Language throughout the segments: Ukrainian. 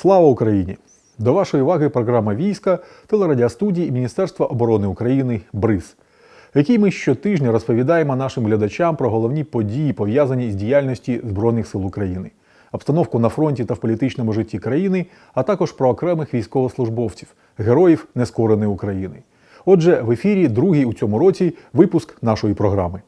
Слава Україні! До вашої уваги програма війська телерадіостудії Міністерства оборони України БРИЗ, в якій ми щотижня розповідаємо нашим глядачам про головні події, пов'язані з діяльністю Збройних сил України, обстановку на фронті та в політичному житті країни, а також про окремих військовослужбовців, героїв нескореної України. Отже, в ефірі другий у цьому році випуск нашої програми.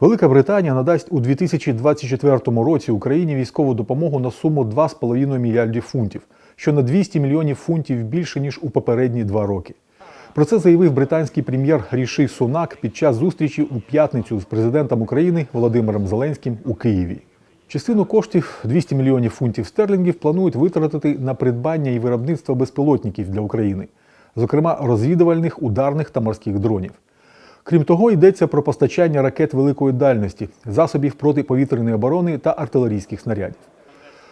Велика Британія надасть у 2024 році Україні військову допомогу на суму 2,5 мільярдів фунтів, що на 200 мільйонів фунтів більше ніж у попередні два роки. Про це заявив британський прем'єр Ріші Сунак під час зустрічі у п'ятницю з президентом України Володимиром Зеленським у Києві. Частину коштів 200 мільйонів фунтів стерлінгів планують витратити на придбання і виробництво безпілотників для України, зокрема розвідувальних, ударних та морських дронів. Крім того, йдеться про постачання ракет великої дальності, засобів протиповітряної оборони та артилерійських снарядів.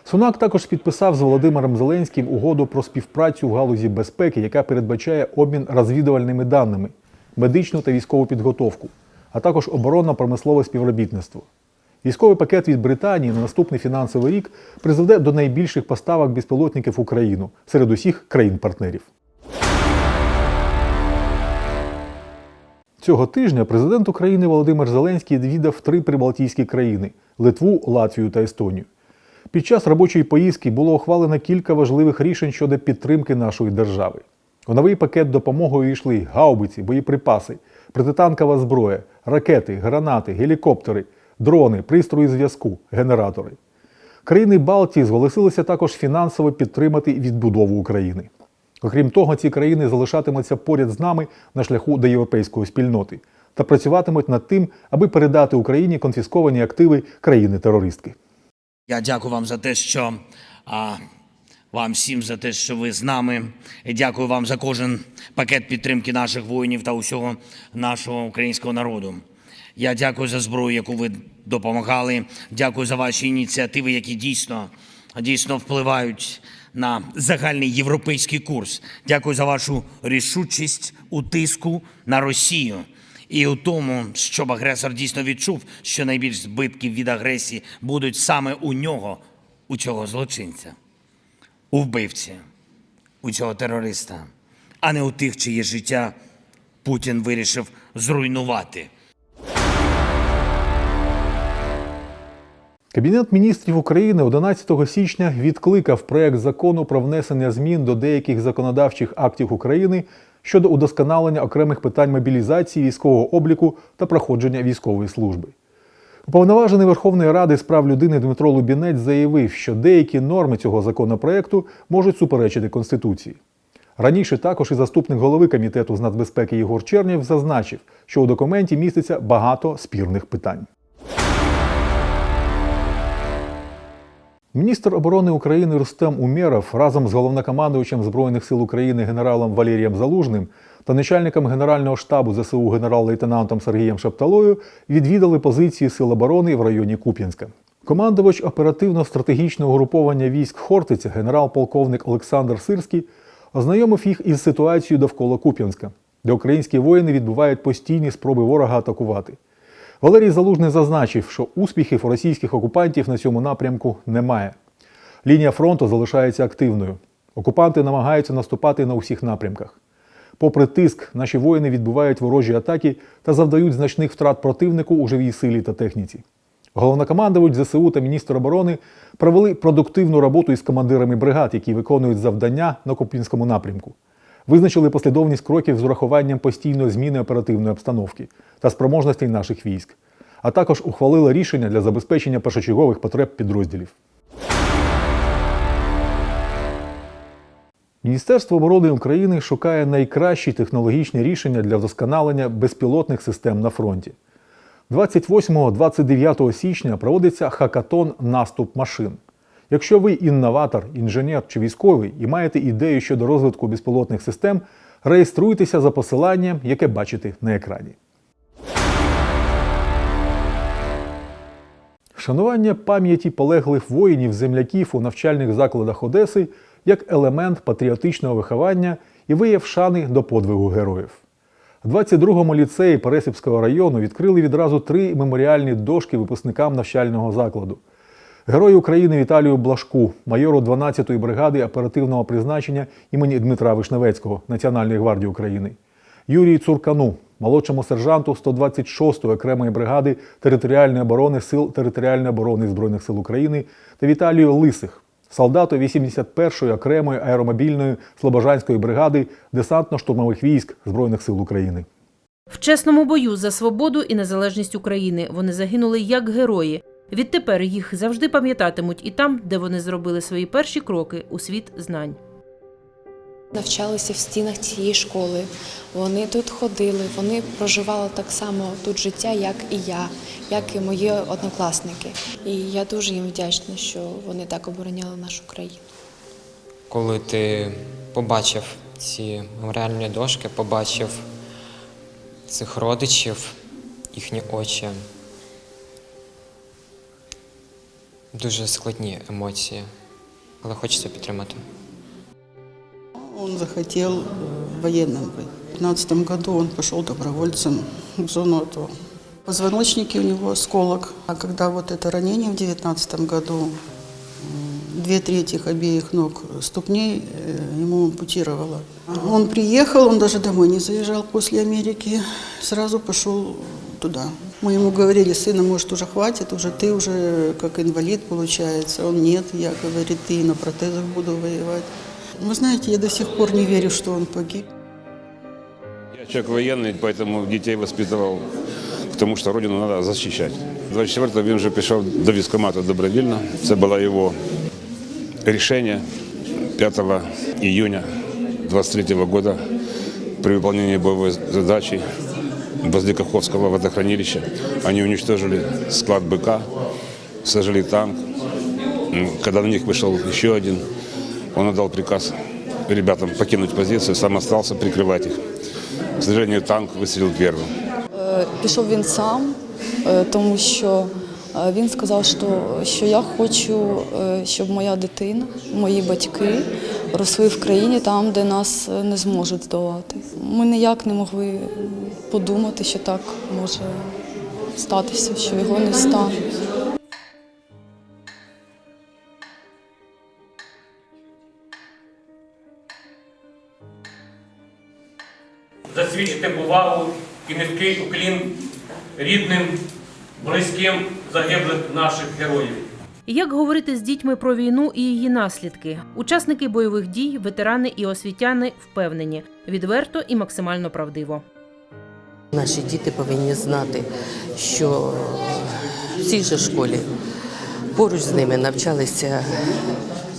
Сунак також підписав з Володимиром Зеленським угоду про співпрацю в галузі безпеки, яка передбачає обмін розвідувальними даними, медичну та військову підготовку, а також оборонно-промислове співробітництво. Військовий пакет від Британії на наступний фінансовий рік призведе до найбільших поставок безпілотників в Україну серед усіх країн-партнерів. Цього тижня президент України Володимир Зеленський відвідав три прибалтійські країни Литву, Латвію та Естонію. Під час робочої поїздки було ухвалено кілька важливих рішень щодо підтримки нашої держави. У новий пакет допомоги увійшли гаубиці, боєприпаси, протитанкова зброя, ракети, гранати, гелікоптери, дрони, пристрої зв'язку, генератори. Країни Балтії зголосилися також фінансово підтримати відбудову України. Окрім того, ці країни залишатимуться поряд з нами на шляху до європейської спільноти та працюватимуть над тим, аби передати Україні конфісковані активи країни-терористки. Я дякую вам за те, що а, вам всім за те, що ви з нами. І дякую вам за кожен пакет підтримки наших воїнів та усього нашого українського народу. Я дякую за зброю, яку ви допомагали. Дякую за ваші ініціативи, які дійсно, дійсно впливають на загальний європейський курс. Дякую за вашу рішучість у тиску на Росію. І у тому, щоб агресор дійсно відчув, що найбільш збитків від агресії будуть саме у нього, у цього злочинця, у вбивці, у цього терориста, а не у тих, чиє життя Путін вирішив зруйнувати. Кабінет міністрів України 11 січня відкликав проект закону про внесення змін до деяких законодавчих актів України щодо удосконалення окремих питань мобілізації, військового обліку та проходження військової служби. Уповноважений Верховної Ради з прав людини Дмитро Лубінець заявив, що деякі норми цього законопроекту можуть суперечити Конституції. Раніше також і заступник голови комітету з нацбезпеки Єгор Чернєв зазначив, що у документі міститься багато спірних питань. Міністр оборони України Рустем Умєров разом з головнокомандуючим Збройних сил України генералом Валерієм Залужним та начальником Генерального штабу ЗСУ генерал-лейтенантом Сергієм Шапталою відвідали позиції Сил оборони в районі Куп'янська. Командувач оперативно-стратегічного угруповання військ Хортиця, генерал-полковник Олександр Сирський, ознайомив їх із ситуацією довкола Куп'янська, де українські воїни відбувають постійні спроби ворога атакувати. Валерій Залужний зазначив, що успіхів у російських окупантів на цьому напрямку немає. Лінія фронту залишається активною. Окупанти намагаються наступати на усіх напрямках. Попри тиск, наші воїни відбувають ворожі атаки та завдають значних втрат противнику у живій силі та техніці. Головнокомандувач ЗСУ та міністр оборони провели продуктивну роботу із командирами бригад, які виконують завдання на Куп'янському напрямку. Визначили послідовність кроків з урахуванням постійної зміни оперативної обстановки та спроможностей наших військ, а також ухвалили рішення для забезпечення першочергових потреб підрозділів. Міністерство оборони України шукає найкращі технологічні рішення для вдосконалення безпілотних систем на фронті. 28-29 січня проводиться хакатон Наступ машин. Якщо ви інноватор, інженер чи військовий і маєте ідею щодо розвитку безпілотних систем, реєструйтеся за посиланням, яке бачите на екрані. Вшанування пам'яті полеглих воїнів земляків у навчальних закладах Одеси як елемент патріотичного виховання і вияв шани до подвигу героїв. В 22-му ліцеї Пересипського району відкрили відразу три меморіальні дошки випускникам навчального закладу. Герою України Віталію Блашку, майору 12-ї бригади оперативного призначення імені Дмитра Вишневецького Національної гвардії України, Юрію Цуркану, молодшому сержанту 126-ї окремої бригади територіальної оборони Сил територіальної оборони Збройних сил України та Віталію Лисих, солдату 81-ї окремої аеромобільної Слобожанської бригади десантно-штурмових військ Збройних сил України. В чесному бою за свободу і незалежність України вони загинули як герої. Відтепер їх завжди пам'ятатимуть і там, де вони зробили свої перші кроки у світ знань. Навчалися в стінах цієї школи. Вони тут ходили, вони проживали так само тут життя, як і я, як і мої однокласники. І я дуже їм вдячна, що вони так обороняли нашу країну. коли ти побачив ці меморіальні дошки, побачив цих родичів, їхні очі. Дуже складні емоції, але хочеться підтримати. Он захотел э, военным быть. В 2015 году он пошел добровольцем в зону АТО. В позвоночнике у него осколок. А когда вот это ранение в 2019 году, м, две трети обеих ног ступней э, ему ампутировало. Он приехал, он даже домой не заезжал после Америки, сразу пошел туда. Мы ему говорили, сына, может, уже хватит, уже ты уже как инвалид получается. Он нет, я, говорит, ты на протезах буду воевать. Вы знаете, я до сих пор не верю, что он погиб. Я человек военный, поэтому детей воспитывал к тому, что родину надо защищать. 24-го він вже пішов до військкомату добровільно. Це було його рішення 5 июня 23 года при выполнении боевой задачи возле Каховского водохранилища. Они уничтожили склад БК, сожгли танк. М, Когда на них вышел еще один, он отдал приказ ребятам покинуть позицию, сам остался прикрывать их. К сожалению, танк выстрелил первым. Е, Пішов він сам, е, тому що е, він сказав, що, що я хочу, е, щоб моя дитина, мої батьки росли в країні там, де нас е, не зможуть здолати. Ми ніяк не могли подумати, що так може статися, що його не стане. засвідчити повагу і низький уклін рідним, близьким загиблих наших героїв. Як говорити з дітьми про війну і її наслідки? Учасники бойових дій, ветерани і освітяни впевнені відверто і максимально правдиво. Наші діти повинні знати, що в цій же школі поруч з ними навчалися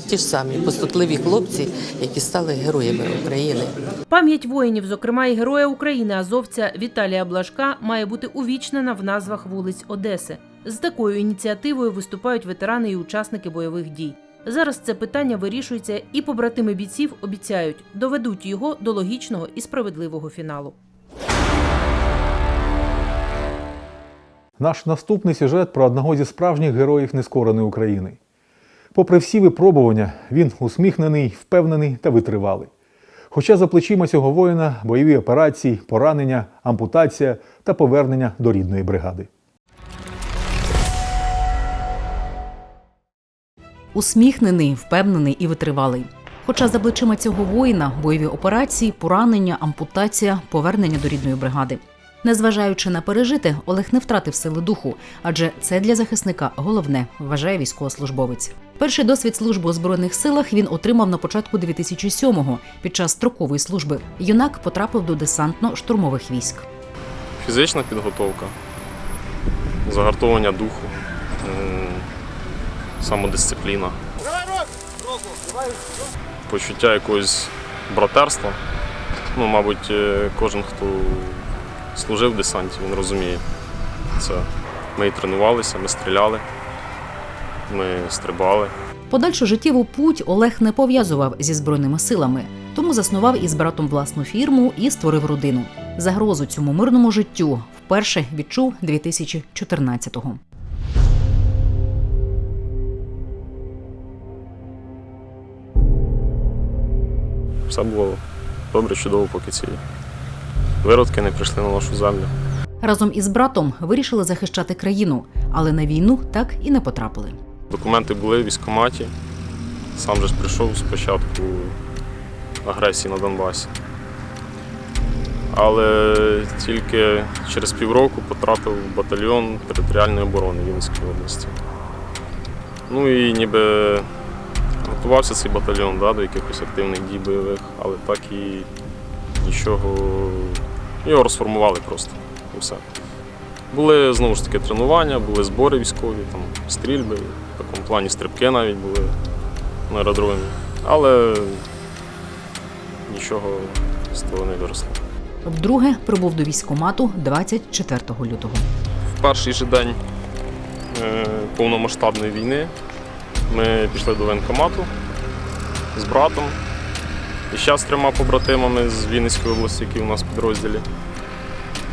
ті ж самі поступливі хлопці, які стали героями України. Пам'ять воїнів, зокрема і героя України азовця Віталія Блажка, має бути увічнена в назвах вулиць Одеси. З такою ініціативою виступають ветерани і учасники бойових дій. Зараз це питання вирішується, і побратими бійців обіцяють доведуть його до логічного і справедливого фіналу. Наш наступний сюжет про одного зі справжніх героїв нескореної України. Попри всі випробування, він усміхнений, впевнений та витривалий. Хоча за плечима цього воїна бойові операції, поранення, ампутація та повернення до рідної бригади. усміхнений, впевнений і витривалий. Хоча за плечима цього воїна бойові операції, поранення, ампутація, повернення до рідної бригади. Незважаючи на пережити, Олег не втратив сили духу, адже це для захисника головне, вважає військовослужбовець. Перший досвід служби у збройних силах він отримав на початку 2007-го під час строкової служби. Юнак потрапив до десантно-штурмових військ. Фізична підготовка, загартовування духу, самодисципліна, почуття якогось братерства. Ну, мабуть, е, кожен, хто служив в десанті, він розуміє це. Ми і тренувалися, ми стріляли, ми стрибали. Подальшу життєву путь Олег не пов'язував зі збройними силами, тому заснував із братом власну фірму і створив родину. Загрозу цьому мирному життю вперше відчув 2014-го. Все було добре, чудово, поки ці виродки не прийшли на нашу землю. Разом із братом вирішили захищати країну, але на війну так і не потрапили. Документи були в військкоматі. Сам же ж прийшов спочатку агресії на Донбасі. Але тільки через півроку потрапив в батальйон територіальної оборони Вінницької області. Ну і ніби готувався цей батальйон да, до якихось активних дій бойових, але так і нічого. Його розформували просто і все. Були знову ж таки тренування, були збори військові, там стрільби, в такому плані стрибки навіть були на аеродромі. Але нічого з того не виросло. Вдруге прибув до військкомату 24 лютого. В перший же день е, повномасштабної війни ми пішли до воєнкомату з братом і ще з трьома побратимами з Вінницької області, які у нас в підрозділі.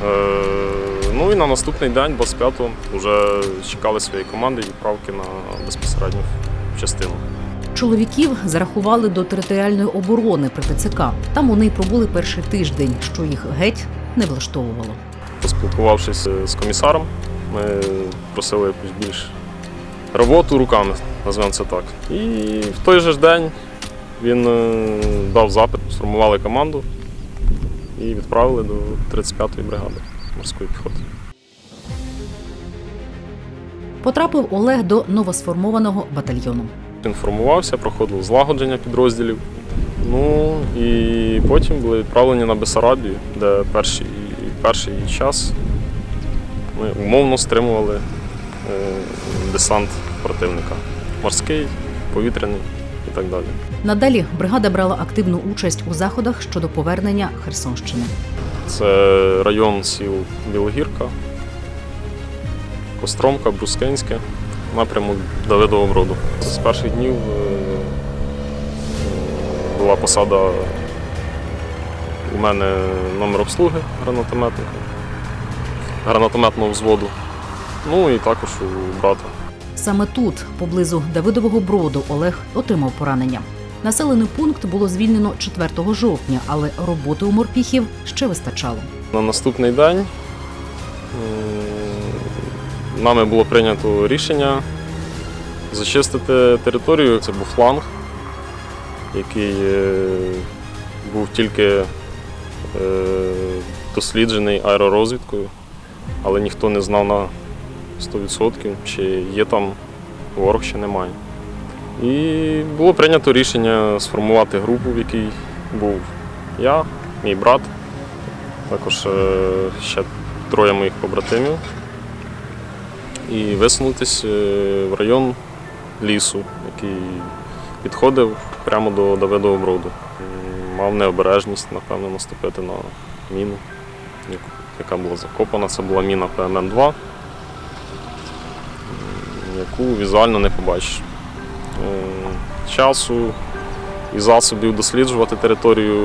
Е, Ну і на наступний день, 25-го, вже чекали своєї команди відправки на безпосередньо в частину. Чоловіків зарахували до територіальної оборони при ТЦК. Там вони й пробули перший тиждень, що їх геть не влаштовувало. Поспілкувавшись е, з комісаром, ми просили якусь більш роботу руками, назвемо це так. І в той же день він е, дав запит, сформували команду і відправили до 35-ї бригади морської піхоти. Потрапив Олег до новосформованого батальйону. Він формувався, проходив злагодження підрозділів. Ну і потім були відправлені на Бесарабію, де перший, перший час ми умовно стримували е, десант противника. Морський, повітряний і так далі. Надалі бригада брала активну участь у заходах щодо повернення Херсонщини. Це район сіл Білогірка, Костромка, Брускинське, напрямок Давидового Броду. З перших днів е, була посада у мене номер обслуги гранатометника, гранатометного взводу, ну і також у брата. Саме тут, поблизу Давидового броду, Олег отримав поранення. Населений пункт було звільнено 4 жовтня, але роботи у морпіхів ще вистачало. На наступний день нами було прийнято рішення зачистити територію. Це був фланг, який е, був тільки е, досліджений аеророзвідкою, але ніхто не знав на 100%, чи є там ворог, чи немає. І було прийнято рішення сформувати групу, в якій був я, мій брат, також е, ще троє моїх побратимів. І висунутися е, в район лісу, який підходив прямо до Давидового броду. Мав необережність, напевно, наступити на міну, яка була закопана. Це була міна ПМН-2, яку візуально не побачиш. Е, Часу і засобів досліджувати територію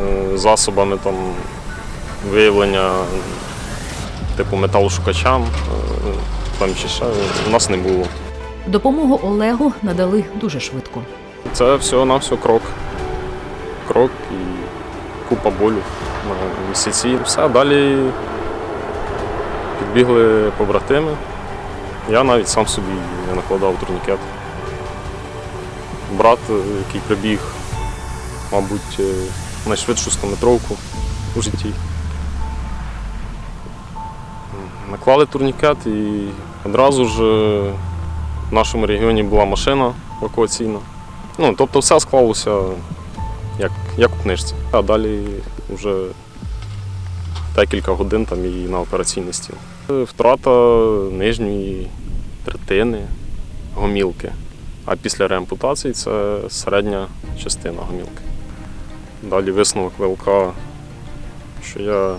е, засобами там, виявлення типу металошукачам, е, там чи ще у нас не було. Допомогу Олегу надали дуже швидко. Це всього на все крок. Крок і купа болю на місяці. Все, далі підбігли побратими. Я навіть сам собі не накладав турнікет. Брат, е, який прибіг, мабуть, е, найшвидшу 100-метровку у житті. Наклали турнікет і одразу ж е, в нашому регіоні була машина евакуаційна. Ну, тобто все склалося як, як у книжці. А далі вже декілька годин там і на операційний стіл. Втрата нижньої третини гомілки. А після реампутації це середня частина гомілки. Далі висновок ВЛК, що я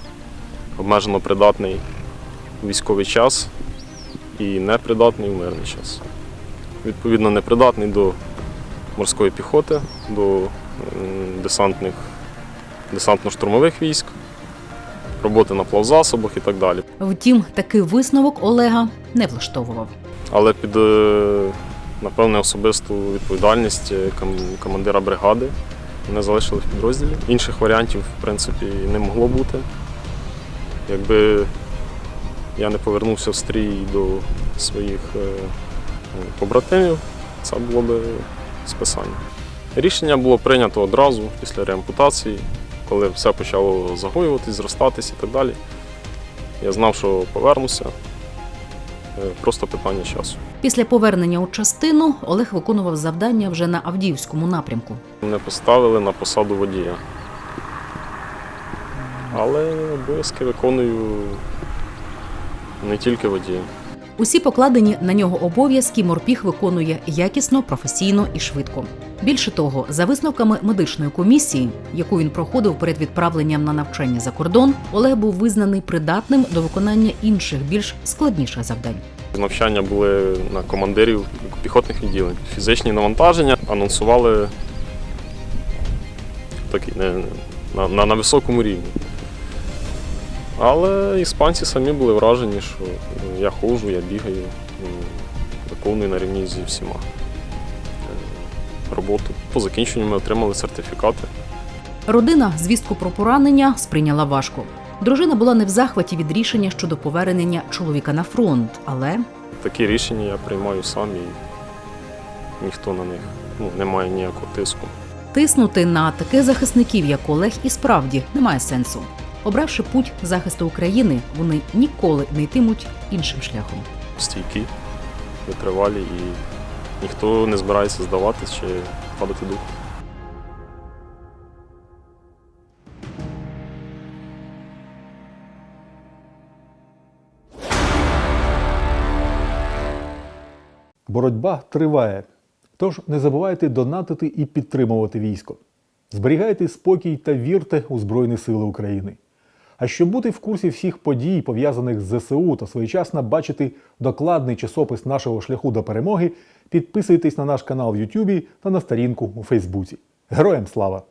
обмежено придатний у військовий час і непридатний у мирний час. Відповідно, непридатний до морської піхоти, до десантних, десантно-штурмових військ, роботи на плавзасобах і так далі. Втім, такий висновок Олега не влаштовував. Але під е, напевне особисту відповідальність е, командира бригади мене залишили в підрозділі. Інших варіантів, в принципі, не могло бути. Якби я не повернувся в стрій до своїх е, побратимів, це було б списання. Рішення було прийнято одразу після реампутації, коли все почало загоюватись, зростатись і так далі. Я знав, що повернуся. Е, Просто питання часу. Після повернення у частину Олег виконував завдання вже на Авдіївському напрямку. Мене поставили на посаду водія. Але обов'язки виконую не тільки водієм. Усі покладені на нього обов'язки морпіг виконує якісно, професійно і швидко. Більше того, за висновками медичної комісії, яку він проходив перед відправленням на навчання за кордон, Олег був визнаний придатним до виконання інших більш складніших завдань. Навчання були на командирів піхотних відділень. Фізичні навантаження анонсували такі, на, на, на високому рівні. Але іспанці самі були вражені, що ну, я ходжу, я бігаю, ну, виконую на рівні зі всіма е, роботу. По закінченню ми отримали сертифікати. Родина звістку про поранення сприйняла важко. Дружина була не в захваті від рішення щодо повернення чоловіка на фронт, але Такі рішення я приймаю сам і ніхто на них ну, не має ніякого тиску. тиснути на таких захисників, як Олег, і справді немає сенсу. Обравши путь захисту України, вони ніколи не йтимуть іншим шляхом. стійкі, витривалі і ніхто не збирається здаватись чи падати дух. Боротьба триває. Тож не забувайте донатити і підтримувати військо. Зберігайте спокій та вірте у Збройні Сили України. А щоб бути в курсі всіх подій, пов'язаних з ЗСУ, та своєчасно бачити докладний часопис нашого шляху до перемоги, підписуйтесь на наш канал в Ютубі та на сторінку у Фейсбуці. Героям слава!